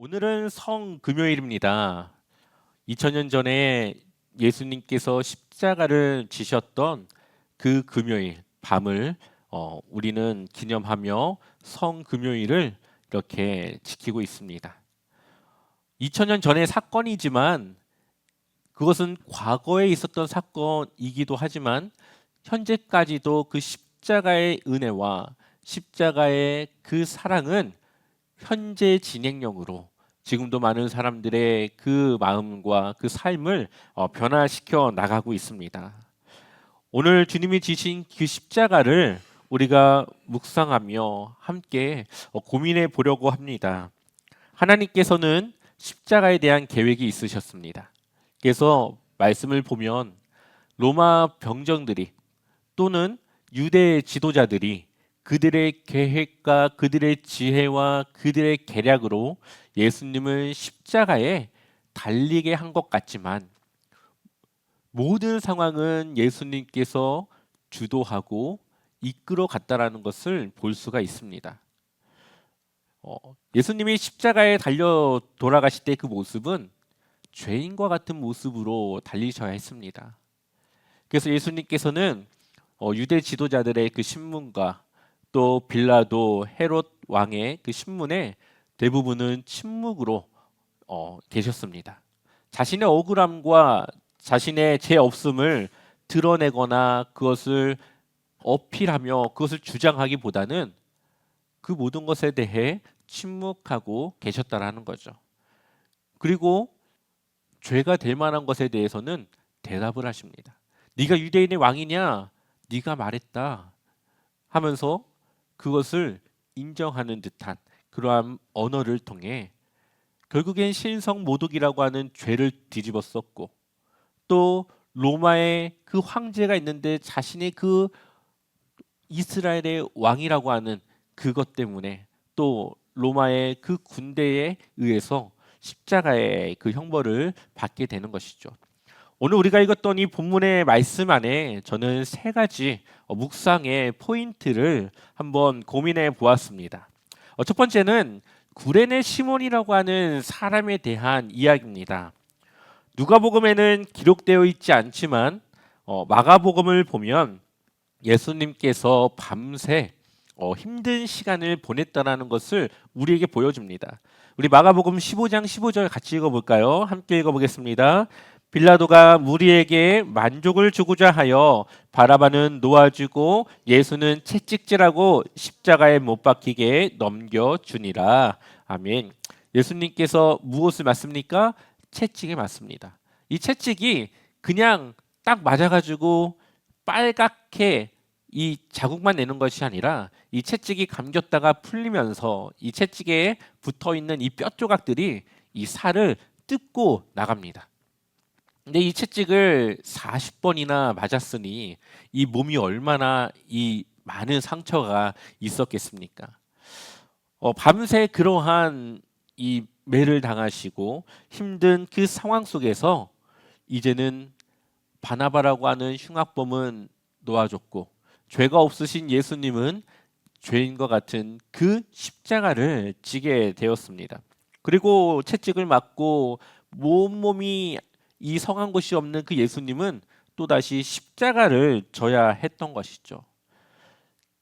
오늘은 성 금요일입니다. 2000년 전에 예수님께서 십자가를 지셨던 그 금요일 밤을 어, 우리는 기념하며 성 금요일을 이렇게 지키고 있습니다. 2000년 전의 사건이지만 그것은 과거에 있었던 사건이기도 하지만 현재까지도 그 십자가의 은혜와 십자가의 그 사랑은 현재 진행형으로 지금도 많은 사람들의 그 마음과 그 삶을 어, 변화시켜 나가고 있습니다. 오늘 주님이 지신 그 십자가를 우리가 묵상하며 함께 어, 고민해 보려고 합니다. 하나님께서는 십자가에 대한 계획이 있으셨습니다. 그래서 말씀을 보면 로마 병정들이 또는 유대 지도자들이 그들의 계획과 그들의 지혜와 그들의 계략으로 예수님을 십자가에 달리게 한 것 같지만 모든 상황은 예수님께서 주도하고 이끌어 갔다라는 것을 볼 수가 있습니다. 어, 예수님이 십자가에 달려 돌아가실 때 그 모습은 죄인과 같은 모습으로 달리셔야 했습니다. 그래서 예수님께서는 어, 유대 지도자들의 그 신문과 또 빌라도 헤롯 왕의 그 신문에 대부분은 침묵으로 어, 계셨습니다. 자신의 억울함과 자신의 죄 없음을 드러내거나 그것을 어필하며 그것을 주장하기보다는 그 모든 것에 대해 침묵하고 계셨다라는 거죠. 그리고 죄가 될 만한 것에 대해서는 대답을 하십니다. 네가 유대인의 왕이냐? 네가 말했다. 하면서 그것을 인정하는 듯한 그러한 언어를 통해 결국엔 신성 모독이라고 하는 죄를 뒤집어 썼고 또 로마의 그 황제가 있는데 자신의 그 이스라엘의 왕이라고 하는 그것 때문에 또 로마의 그 군대에 의해서 십자가의 그 형벌을 받게 되는 것이죠. 오늘 우리가 읽었던 이 본문의 말씀 안에 저는 세 가지 어, 묵상의 포인트를 한번 고민해 보았습니다. 어, 첫 번째는 구레네 시몬이라고 하는 사람에 대한 이야기입니다. 누가복음에는 기록되어 있지 않지만 어, 마가복음을 보면 예수님께서 밤새 어, 힘든 시간을 보냈다라는 것을 우리에게 보여줍니다. 우리 마가복음 15장 15절 같이 읽어볼까요? 함께 읽어보겠습니다. 빌라도가 무리에게 만족을 주고자 하여 바라바는 놓아주고 예수는 채찍질하고 십자가에 못 박히게 넘겨주니라. 아멘. 예수님께서 무엇을 맞습니까? 채찍에 맞습니다. 이 채찍이 그냥 딱 맞아가지고 빨갛게 이 자국만 내는 것이 아니라 이 채찍이 감겼다가 풀리면서 이 채찍에 붙어 있는 이 뼈 조각들이 이 살을 뜯고 나갑니다. 근데 이 채찍을 40번이나 맞았으니 이 몸이 얼마나 이 많은 상처가 있었겠습니까? 어, 밤새 그러한 이 매를 당하시고 힘든 그 상황 속에서 이제는 바나바라고 하는 흉악범은 놓아줬고 죄가 없으신 예수님은 죄인과 같은 그 십자가를 지게 되었습니다. 그리고 채찍을 맞고 몸몸이 이 성한 곳이 없는 그 예수님은 또다시 십자가를 져야 했던 것이죠.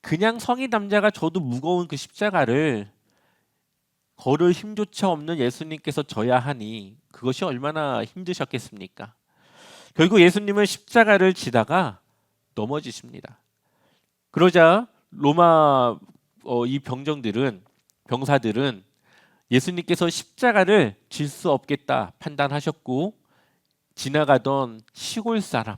그냥 성인 남자가 져도 무거운 그 십자가를 걸을 힘조차 없는 예수님께서 져야 하니 그것이 얼마나 힘드셨겠습니까? 결국 예수님은 십자가를 지다가 넘어지십니다. 그러자 로마 어, 이 병정들은 병사들은 예수님께서 십자가를 질 수 없겠다 판단하셨고 지나가던 시골 사람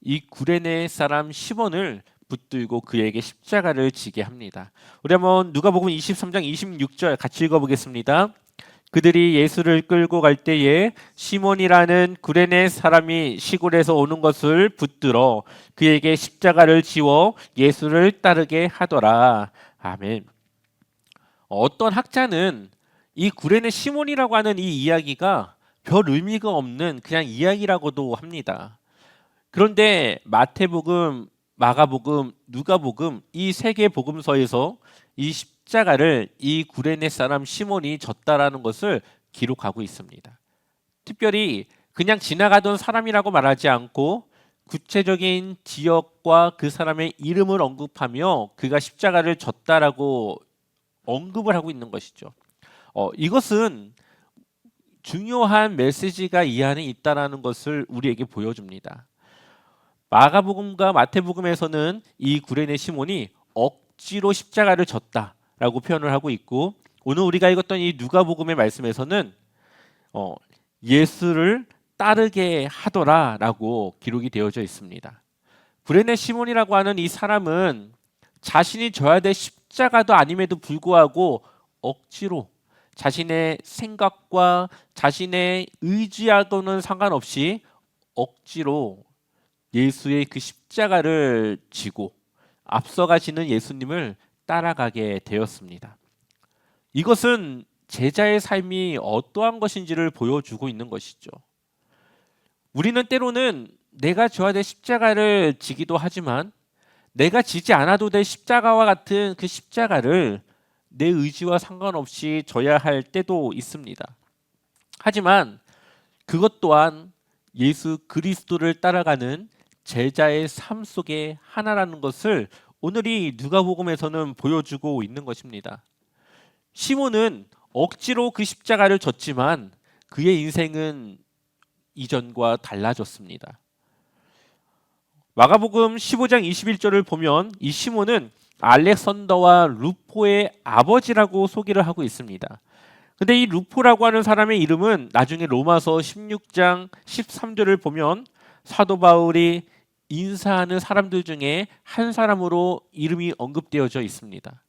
이 구레네 사람 시몬을 붙들고 그에게 십자가를 지게 합니다. 우리 한번 누가복음 23장 26절 같이 읽어보겠습니다. 그들이 예수를 끌고 갈 때에 시몬이라는 구레네 사람이 시골에서 오는 것을 붙들어 그에게 십자가를 지워 예수를 따르게 하더라. 아멘. 어떤 학자는 이 구레네 시몬이라고 하는 이 이야기가 별 의미가 없는 그냥 이야기라고도 합니다. 그런데 마태복음, 마가복음, 누가복음 이 세 개 복음서에서 이 십자가를 이 구레네 사람 시몬이 졌다라는 것을 기록하고 있습니다. 특별히 그냥 지나가던 사람이라고 말하지 않고 구체적인 지역과 그 사람의 이름을 언급하며 그가 십자가를 졌다라고 언급을 하고 있는 것이죠. 어, 이것은 중요한 메시지가 이 안에 있다라는 것을 우리에게 보여줍니다. 마가복음과 마태복음에서는 이 구레네 시몬이 억지로 십자가를 졌다라고 표현을 하고 있고 오늘 우리가 읽었던 이 누가복음의 말씀에서는 어, 예수를 따르게 하더라라고 기록이 되어져 있습니다. 구레네 시몬이라고 하는 이 사람은 자신이 져야 될 십자가도 아님에도 불구하고 억지로 자신의 생각과 자신의 의지하고는 상관없이 억지로 예수의 그 십자가를 지고 앞서가시는 예수님을 따라가게 되었습니다. 이것은 제자의 삶이 어떠한 것인지를 보여주고 있는 것이죠. 우리는 때로는 내가 져야 될 십자가를 지기도 하지만 내가 지지 않아도 될 십자가와 같은 그 십자가를 내 의지와 상관없이 져야 할 때도 있습니다. 하지만 그것 또한 예수 그리스도를 따라가는 제자의 삶 속의 하나라는 것을 오늘이 누가복음에서는 보여주고 있는 것입니다. 시몬은 억지로 그 십자가를 졌지만 그의 인생은 이전과 달라졌습니다. 마가복음 15장 21절을 보면 이 시몬은 알렉산더와 루포의 아버지라고 소개를 하고 있습니다. 근데 이 루포라고 하는 사람의 이름은 나중에 로마서 16장 13절을 보면 사도 바울이 인사하는 사람들 중에 한 사람으로 이름이 언급되어져 있습니다.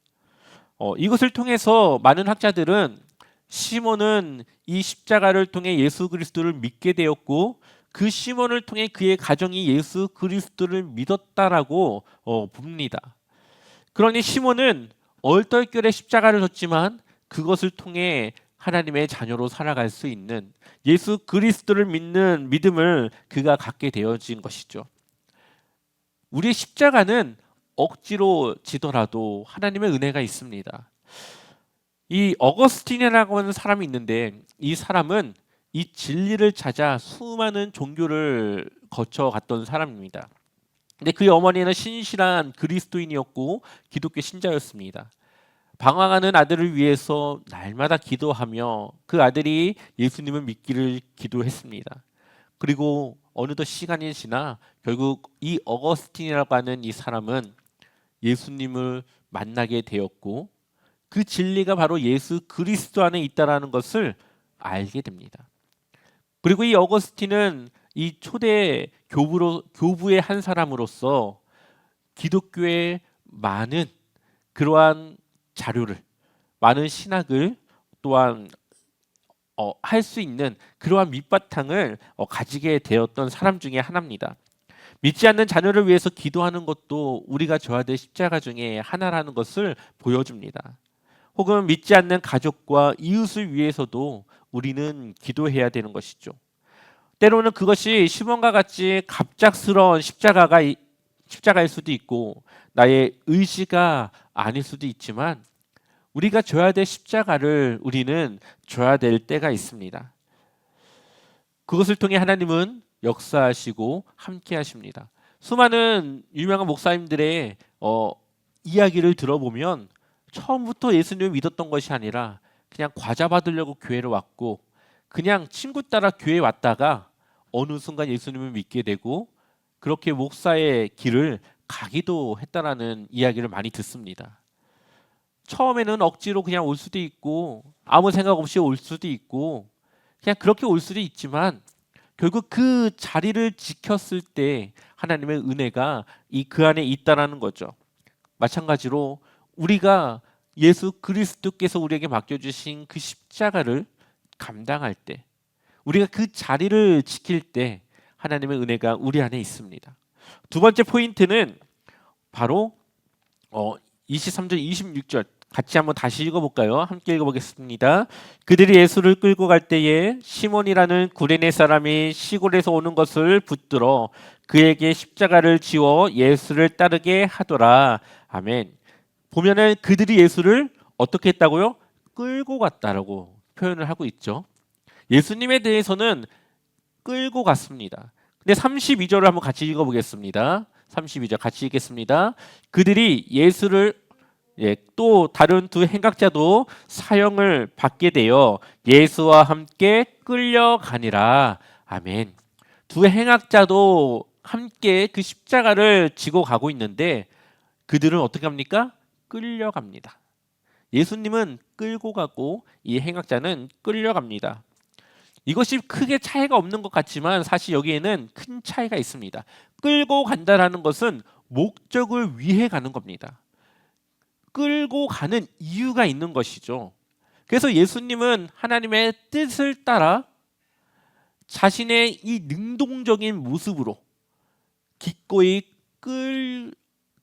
어, 이것을 통해서 많은 학자들은 시몬은 이 십자가를 통해 예수 그리스도를 믿게 되었고 그 시몬을 통해 그의 가정이 예수 그리스도를 믿었다라고 어, 봅니다. 그러니 시몬은 얼떨결에 십자가를 졌지만 그것을 통해 하나님의 자녀로 살아갈 수 있는 예수 그리스도를 믿는 믿음을 그가 갖게 되어진 것이죠. 우리의 십자가는 억지로 지더라도 하나님의 은혜가 있습니다. 이 어거스틴이라고 하는 사람이 있는데 이 사람은 이 진리를 찾아 수많은 종교를 거쳐 갔던 사람입니다. 근데 그의 어머니는 신실한 그리스도인이었고 기독교 신자였습니다. 방황하는 아들을 위해서 날마다 기도하며 그 아들이 예수님을 믿기를 기도했습니다. 그리고 어느덧 시간이 지나 결국 이 어거스틴이라고 하는 이 사람은 예수님을 만나게 되었고 그 진리가 바로 예수 그리스도 안에 있다라는 것을 알게 됩니다. 그리고 이 어거스틴은 이 초대 교부로 교부의 한 사람으로서 기독교의 많은 그러한 자료를 많은 신학을 또한 어, 할 수 있는 그러한 밑바탕을 어, 가지게 되었던 사람 중에 하나입니다. 믿지 않는 자녀를 위해서 기도하는 것도 우리가 져야 될 십자가 중에 하나라는 것을 보여줍니다. 혹은 믿지 않는 가족과 이웃을 위해서도 우리는 기도해야 되는 것이죠. 때로는 그것이 시몬과 같이 갑작스러운 십자가가 십자가일 수도 있고 나의 의지가 아닐 수도 있지만 우리가 져야 될 십자가를 우리는 져야 될 때가 있습니다. 그것을 통해 하나님은 역사하시고 함께 하십니다. 수많은 유명한 목사님들의 어, 이야기를 들어보면 처음부터 예수님을 믿었던 것이 아니라 그냥 과자 받으려고 교회를 왔고 그냥 친구 따라 교회 왔다가 어느 순간 예수님을 믿게 되고 그렇게 목사의 길을 가기도 했다라는 이야기를 많이 듣습니다. 처음에는 억지로 그냥 올 수도 있고 아무 생각 없이 올 수도 있고 그냥 그렇게 올 수도 있지만 결국 그 자리를 지켰을 때 하나님의 은혜가 이 그 안에 있다라는 거죠. 마찬가지로 우리가 예수 그리스도께서 우리에게 맡겨 주신 그 십자가를 감당할 때, 우리가 그 자리를 지킬 때 하나님의 은혜가 우리 안에 있습니다. 두 번째 포인트는 바로 어, 23절, 26절 같이 한번 다시 읽어볼까요? 함께 읽어보겠습니다. 그들이 예수를 끌고 갈 때에 시몬이라는 구레네 사람이 시골에서 오는 것을 붙들어 그에게 십자가를 지워 예수를 따르게 하더라. 아멘. 보면은 그들이 예수를 어떻게 했다고요? 끌고 갔다라고 표현을 하고 있죠. 예수님에 대해서는 끌고 갔습니다. 근데 32절을 한번 같이 읽어보겠습니다. 32절 같이 읽겠습니다. 그들이 예수를 예, 또 다른 두 행각자도 사형을 받게 되어 예수와 함께 끌려가니라. 아멘. 두 행악자도 함께 그 십자가를 지고 가고 있는데 그들은 어떻게 합니까? 끌려갑니다. 예수님은 끌고 가고 이 행악자는 끌려갑니다. 이것이 크게 차이가 없는 것 같지만 사실 여기에는 큰 차이가 있습니다. 끌고 간다라는 것은 목적을 위해 가는 겁니다. 끌고 가는 이유가 있는 것이죠. 그래서 예수님은 하나님의 뜻을 따라 자신의 이 능동적인 모습으로 기꺼이 끌,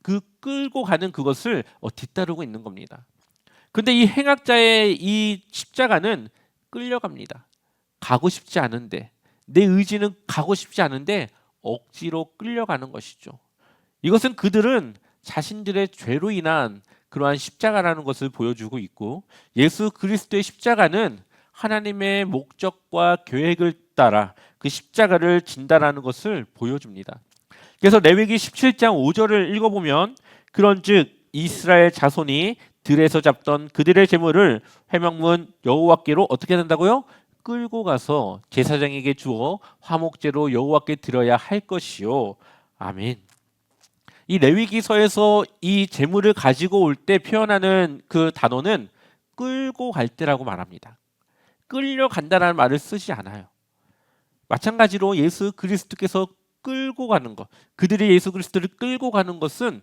그 끌고 가는 그것을 어, 뒤따르고 있는 겁니다. 근데 이 행악자의 이 십자가는 끌려갑니다. 가고 싶지 않은데 내 의지는 가고 싶지 않은데 억지로 끌려가는 것이죠. 이것은 그들은 자신들의 죄로 인한 그러한 십자가라는 것을 보여주고 있고 예수 그리스도의 십자가는 하나님의 목적과 계획을 따라 그 십자가를 진다라는 것을 보여줍니다. 그래서 레위기 17장 5절을 읽어보면 그런즉 이스라엘 자손이 들에서 잡던 그들의 재물을 회막문 여호와께로 어떻게 된다고요? 끌고 가서 제사장에게 주어 화목제로 여호와께 드려야 할 것이요. 아멘. 이 레위기서에서 이 재물을 가지고 올 때 표현하는 그 단어는 끌고 갈 때라고 말합니다. 끌려간다라는 말을 쓰지 않아요. 마찬가지로 예수 그리스도께서 끌고 가는 것, 그들이 예수 그리스도를 끌고 가는 것은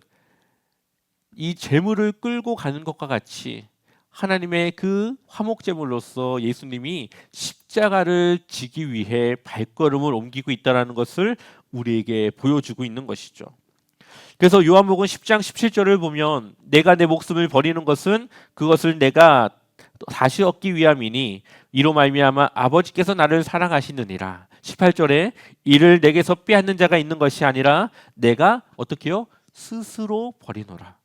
이 재물을 끌고 가는 것과 같이 하나님의 그 화목제물로서 예수님이 십자가를 지기 위해 발걸음을 옮기고 있다라는 것을 우리에게 보여주고 있는 것이죠. 그래서 요한복음 10장 17절을 보면 내가 내 목숨을 버리는 것은 그것을 내가 다시 얻기 위함이니 이로 말미암아 아버지께서 나를 사랑하시느니라. 18절에 이를 내게서 빼앗는 자가 있는 것이 아니라 내가 어떻게요? 스스로 버리노라.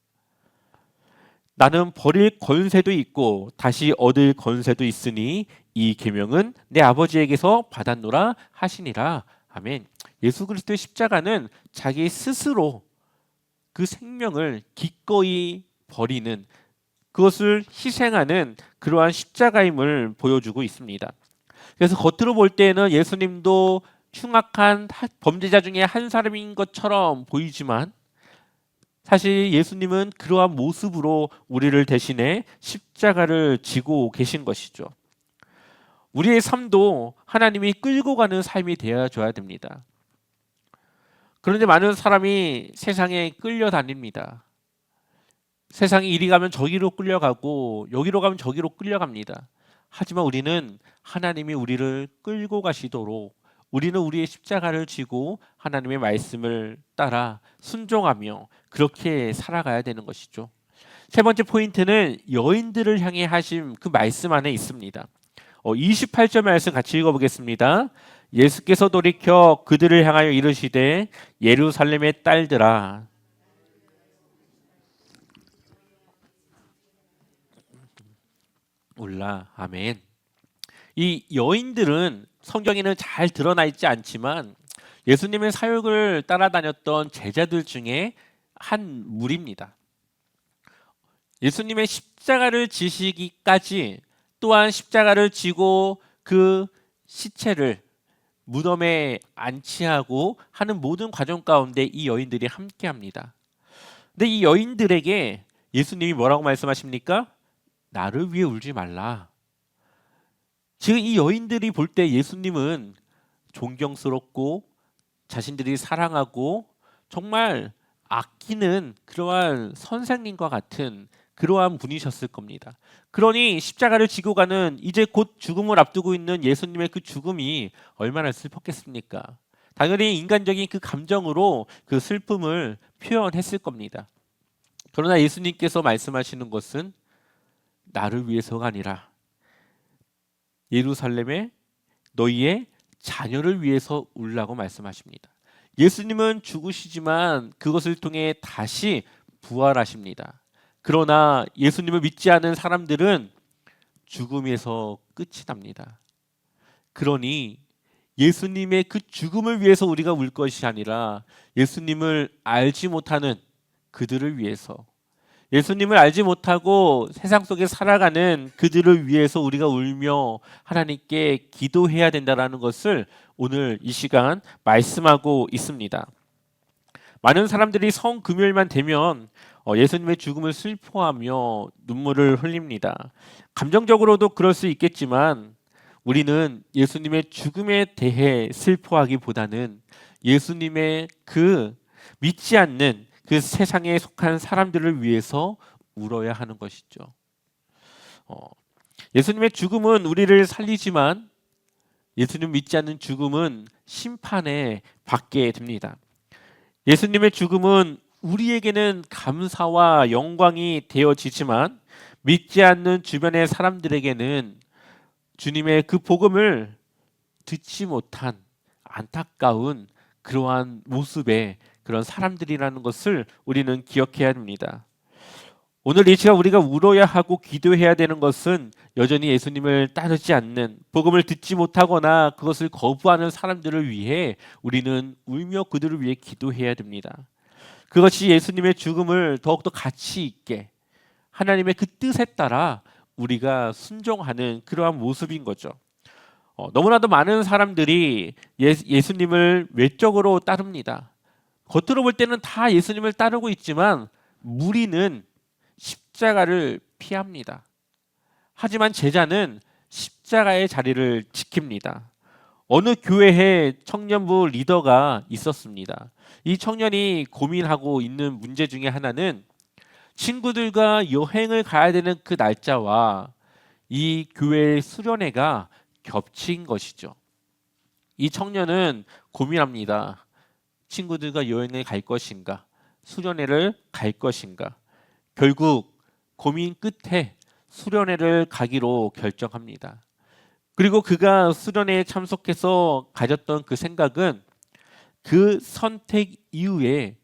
나는 버릴 권세도 있고 다시 얻을 권세도 있으니 이 계명은 내 아버지에게서 받았노라 하시니라. 아멘. 예수 그리스도의 십자가는 자기 스스로 그 생명을 기꺼이 버리는 그것을 희생하는 그러한 십자가임을 보여주고 있습니다. 그래서 겉으로 볼 때는 예수님도 흉악한 범죄자 중에 한 사람인 것처럼 보이지만 사실 예수님은 그러한 모습으로 우리를 대신해 십자가를 지고 계신 것이죠. 우리의 삶도 하나님이 끌고 가는 삶이 되어줘야 됩니다. 그런데 많은 사람이 세상에 끌려 다닙니다. 세상이 이리 가면 저기로 끌려가고 여기로 가면 저기로 끌려갑니다. 하지만 우리는 하나님이 우리를 끌고 가시도록 우리는 우리의 십자가를 지고 하나님의 말씀을 따라 순종하며 그렇게 살아가야 되는 것이죠. 세 번째 포인트는 여인들을 향해 하신 그 말씀 안에 있습니다. 어, 28절 말씀 같이 읽어보겠습니다. 예수께서 돌이켜 그들을 향하여 이르시되 예루살렘의 딸들아 올라 아멘. 이 여인들은 성경에는 잘 드러나 있지 않지만 예수님의 사역을 따라다녔던 제자들 중에 한 무리입니다. 예수님의 십자가를 지시기까지 또한 십자가를 지고 그 시체를 무덤에 안치하고 하는 모든 과정 가운데 이 여인들이 함께 합니다. 근데 이 여인들에게 예수님이 뭐라고 말씀하십니까? 나를 위해 울지 말라. 지금 이 여인들이 볼 때 예수님은 존경스럽고 자신들이 사랑하고 정말 아끼는 그러한 선생님과 같은 그러한 분이셨을 겁니다. 그러니 십자가를 지고 가는 이제 곧 죽음을 앞두고 있는 예수님의 그 죽음이 얼마나 슬펐겠습니까? 당연히 인간적인 그 감정으로 그 슬픔을 표현했을 겁니다. 그러나 예수님께서 말씀하시는 것은 나를 위해서가 아니라 예루살렘에 너희의 자녀를 위해서 울라고 말씀하십니다. 예수님은 죽으시지만 그것을 통해 다시 부활하십니다. 그러나 예수님을 믿지 않은 사람들은 죽음에서 끝이 납니다. 그러니 예수님의 그 죽음을 위해서 우리가 울 것이 아니라 예수님을 알지 못하는 그들을 위해서 예수님을 알지 못하고 세상 속에 살아가는 그들을 위해서 우리가 울며 하나님께 기도해야 된다라는 것을 오늘 이 시간 말씀하고 있습니다. 많은 사람들이 성 금요일만 되면 어, 예수님의 죽음을 슬퍼하며 눈물을 흘립니다. 감정적으로도 그럴 수 있겠지만 우리는 예수님의 죽음에 대해 슬퍼하기보다는 예수님의 그 믿지 않는 그 세상에 속한 사람들을 위해서 울어야 하는 것이죠. 어, 예수님의 죽음은 우리를 살리지만 예수님 믿지 않는 죽음은 심판에 받게 됩니다. 예수님의 죽음은 우리에게는 감사와 영광이 되어지지만 믿지 않는 주변의 사람들에게는 주님의 그 복음을 듣지 못한 안타까운 그러한 모습의 그런 사람들이라는 것을 우리는 기억해야 합니다. 오늘 이 시간 우리가 울어야 하고 기도해야 되는 것은 여전히 예수님을 따르지 않는 복음을 듣지 못하거나 그것을 거부하는 사람들을 위해 우리는 울며 그들을 위해 기도해야 됩니다. 그것이 예수님의 죽음을 더욱더 가치 있게 하나님의 그 뜻에 따라 우리가 순종하는 그러한 모습인 거죠. 어, 너무나도 많은 사람들이 예, 예수님을 외적으로 따릅니다. 겉으로 볼 때는 다 예수님을 따르고 있지만 무리는 십자가를 피합니다. 하지만 제자는 십자가의 자리를 지킵니다. 어느 교회에 청년부 리더가 있었습니다. 이 청년이 고민하고 있는 문제 중에 하나는 친구들과 여행을 가야 되는 그 날짜와 이 교회의 수련회가 겹친 것이죠. 이 청년은 고민합니다. 친구들과 여행을 갈 것인가, 수련회를 갈 것인가. 결국 고민 끝에 수련회를 가기로 결정합니다. 그리고 그가 수련회에 참석해서 가졌던 그 생각은 그 선택 이후에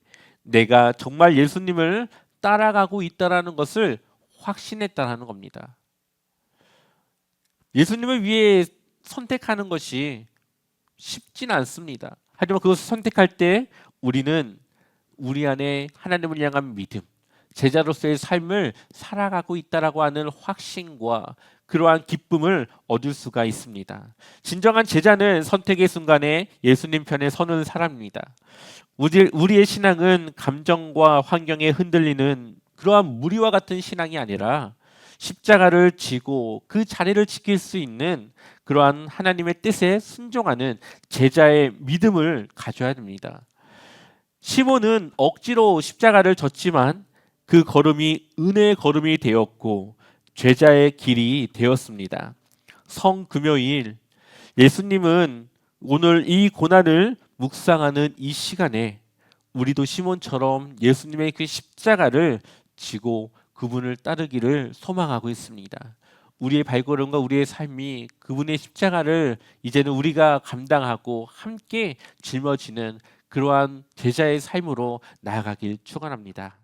내가 정말 예수님을 따라가고 있다라는 것을 확신했다라는 겁니다. 예수님을 위해 선택하는 것이 쉽지는 않습니다. 하지만 그것을 선택할 때 우리는 우리 안에 하나님을 향한 믿음, 제자로서의 삶을 살아가고 있다라고 하는 확신과 그러한 기쁨을 얻을 수가 있습니다. 진정한 제자는 선택의 순간에 예수님 편에 서는 사람입니다. 우리, 우리의 신앙은 감정과 환경에 흔들리는 그러한 무리와 같은 신앙이 아니라 십자가를 지고 그 자리를 지킬 수 있는 그러한 하나님의 뜻에 순종하는 제자의 믿음을 가져야 됩니다. 시몬은 억지로 십자가를 졌지만 그 걸음이 은혜의 걸음이 되었고 죄자의 길이 되었습니다. 성 금요일 예수님은 오늘 이 고난을 묵상하는 이 시간에 우리도 시몬처럼 예수님의 그 십자가를 지고 그분을 따르기를 소망하고 있습니다. 우리의 발걸음과 우리의 삶이 그분의 십자가를 이제는 우리가 감당하고 함께 짊어지는 그러한 제자의 삶으로 나아가길 축원합니다.